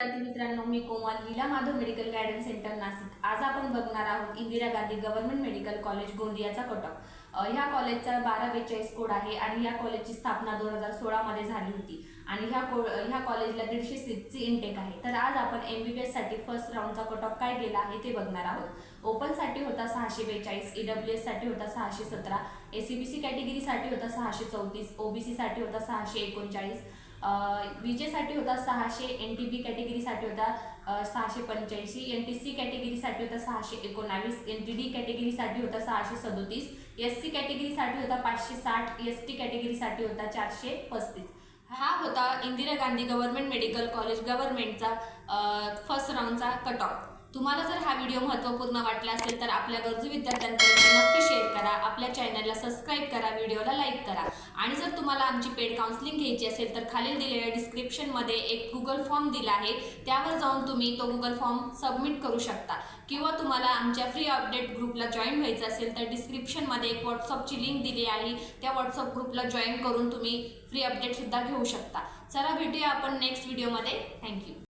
विद्यार्थी मित्रांनो मी Komal Leela Madhav medical guidance centre Nashik. आज आपण बघणार आहोत Indira Gandhi government medical college गोंदियाचा cutoff ह्या कॉलेजचा बारा बेचाळीस कोड आहे आणि ह्या कॉलेजची स्थापना दोन हजार सोळामध्ये झाली होती. आणि ह्या को ह्या कॉलेजला दीडशे सीटची इनटेक आहे. तर आज आपण एम बी बी एससाठी फर्स्ट राऊंडचा कटॉप काय गेला आहे ते बघणार आहोत. ओपनसाठी होता सहाशे बेचाळीस ई डब्ल्यू एससाठी होता सहाशे सतरा ए सी बी सी कॅटेगरीसाठी होता सहाशे चौतीस ओ बी सीसाठी होता सहाशे एकोणचाळीस विजेसाठी होता सहाशे एन टी बी कॅटेगरीसाठी होता सहाशे पंच्याऐंशी एन टी सी कॅटेगरीसाठी होता सहाशे एकोणावीस एन टी डी कॅटेगरीसाठी होता सहाशे सदोतीस एस सी कॅटेगरीसाठी होता पाचशे साठ एस टी कॅटेगरीसाठी होता चारशे पस्तीस. हा होता Indira Gandhi government medical college गव्हर्नमेंटचा first राऊंडचा कट ऑफ तुम्हाला जर हा व्हिडिओ महत्त्वपूर्ण वाटला असेल तर आपल्या गरजू विद्यार्थ्यांपर्यंत नक्की शेअर आपल्या चॅनलला सबस्क्राईब करा व्हिडिओला लाईक करा. आणि जर तुम्हाला आमची पेड काउन्सिलिंग घ्यायची असेल तर खालील दिलेल्या डिस्क्रिप्शनमध्ये एक गुगल फॉर्म दिला आहे. त्यावर जाऊन तुम्ही तो गुगल फॉर्म सबमिट करू शकता. किंवा तुम्हाला आमच्या फ्री अपडेट ग्रुपला जॉईन व्हायचं असेल तर डिस्क्रिप्शनमध्ये एक व्हॉट्सअपची लिंक दिली आहे. त्या व्हॉट्सअप ग्रुपला जॉईन करून तुम्ही फ्री अपडेटसुद्धा घेऊ शकता. चला भेटूया आपण नेक्स्ट व्हिडिओमध्ये थँक्यू